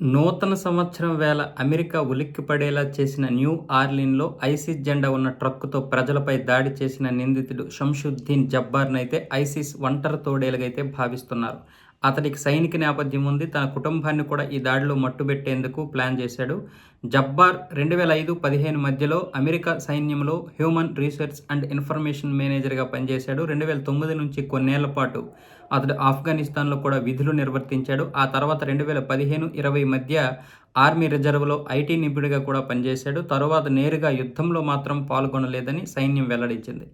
నూతన సంవత్సరం వేళ అమెరికా ఉలిక్కిపడేలా చేసిన న్యూ ఆర్లిన్లో ఐసిస్ జెండా ఉన్న ట్రక్కుతో ప్రజలపై దాడి చేసిన నిందితుడు షంషుద్దీన్ జబ్బార్నైతే ఐసిస్ ఒంటరి తోడేలుగైతే భావిస్తున్నారు. అతడికి సైనిక నేపథ్యం ఉంది. తన కుటుంబాన్ని కూడా ఈ దాడిలో మట్టుబెట్టేందుకు ప్లాన్ చేశాడు. జబ్బార్ రెండు వేల ఐదు పదిహేను మధ్యలో అమెరికా సైన్యంలో హ్యూమన్ రీసెర్చ్ అండ్ ఇన్ఫర్మేషన్ మేనేజర్గా పనిచేశాడు. రెండు వేల తొమ్మిది నుంచి కొన్నేళ్ళ పాటు అతడు ఆఫ్ఘనిస్తాన్లో కూడా విధులు నిర్వర్తించాడు. ఆ తర్వాత రెండు వేల పదిహేను ఇరవై మధ్య ఆర్మీ రిజర్వ్లో ఐటీ నిపుణుడిగా కూడా పనిచేశాడు. తరువాత నేరుగా యుద్ధంలో మాత్రం పాల్గొనలేదని సైన్యం వెల్లడించింది.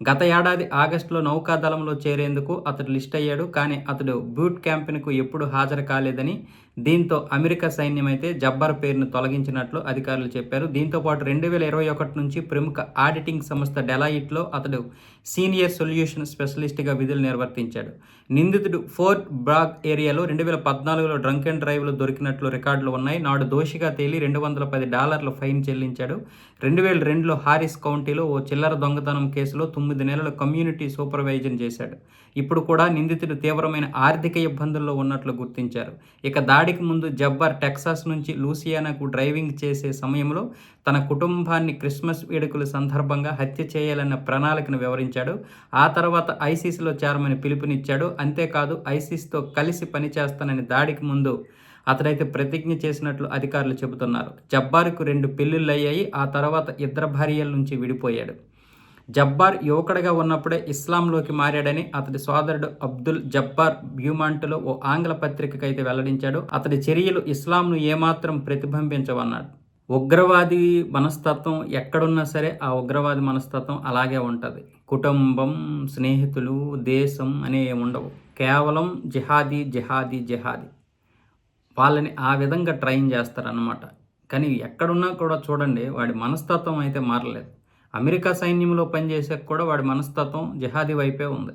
గత ఏడాది ఆగస్టులో నౌకాదళంలో చేరేందుకు అతడు లిస్ట్ అయ్యాడు. కానీ అతడు బూట్ క్యాంపెన్కు ఎప్పుడు హాజరు కాలేదని దీంతో అమెరికా సైన్యం అయితే జబ్బర్ పేరును తొలగించినట్లు అధికారులు చెప్పారు. దీంతో పాటు రెండు వేల ఇరవై ఒకటి నుంచి ప్రముఖ ఆడిటింగ్ సంస్థ డెలాయిట్లో అతడు సీనియర్ సొల్యూషన్ స్పెషలిస్ట్గా విధులు నిర్వర్తించాడు. నిందితుడు ఫోర్ట్ బ్రాగ్ ఏరియాలో రెండు వేల పద్నాలుగులో డ్రంక్ అండ్ డ్రైవ్లో దొరికినట్లు రికార్డులు ఉన్నాయి. నాడు దోషిగా తేలి రెండు వందల పది డాలర్ల ఫైన్ చెల్లించాడు. రెండు వేల రెండులో హారిస్ కౌంటీలో ఓ చిల్లర దొంగతనం కేసులో తొమ్మిది నెలల కమ్యూనిటీ సూపర్వైజర్ చేశాడు. ఇప్పుడు కూడా నిందితుడు తీవ్రమైన ఆర్థిక ఇబ్బందుల్లో ఉన్నట్లు గుర్తించారు. ఇక దాడి దాడికి ముందు జబ్బర్ టెక్సాస్ నుంచి లూసియానాకు డ్రైవింగ్ చేసే సమయంలో తన కుటుంబాన్ని క్రిస్మస్ వేడుకల సందర్భంగా హత్య చేయాలన్న ప్రణాళికను వివరించాడు. ఆ తర్వాత ఐసీసీలో చేరమని పిలుపునిచ్చాడు. అంతేకాదు ఐసీస్తో కలిసి పనిచేస్తానని దాడికి ముందు అతడైతే ప్రతిజ్ఞ చేసినట్లు అధికారులు చెబుతున్నారు. జబ్బార్కు రెండు పెళ్ళిళ్ళు అయ్యాయి ఆ తర్వాత ఇద్దరు భార్యల నుంచి విడిపోయాడు. జబ్బార్ యువకుడిగా ఉన్నప్పుడే ఇస్లాంలోకి మారాడని అతడి సోదరుడు అబ్దుల్ జబ్బార్ బ్యూమాంట్లో ఓ ఆంగ్ల పత్రికకైతే అయితే వెల్లడించాడు. అతడి చర్యలు ఇస్లాంను ఏమాత్రం ప్రతిబింబించవన్నాడు ఉగ్రవాది మనస్తత్వం ఎక్కడున్నా సరే ఆ ఉగ్రవాది మనస్తత్వం అలాగే ఉంటుంది. కుటుంబం స్నేహితులు దేశం అనే ఉండవు. కేవలం జిహాదీ జిహాదీ జిహాదీ. వాళ్ళని ఆ విధంగా ట్రైన్ చేస్తారన్నమాట. కానీ ఎక్కడున్నా కూడా చూడండి వాడి మనస్తత్వం అయితే మారలేదు. అమెరికా సైన్యంలో పనిచేసే కూడా వాడి మనస్తత్వం జిహాదీ వైపే ఉంది.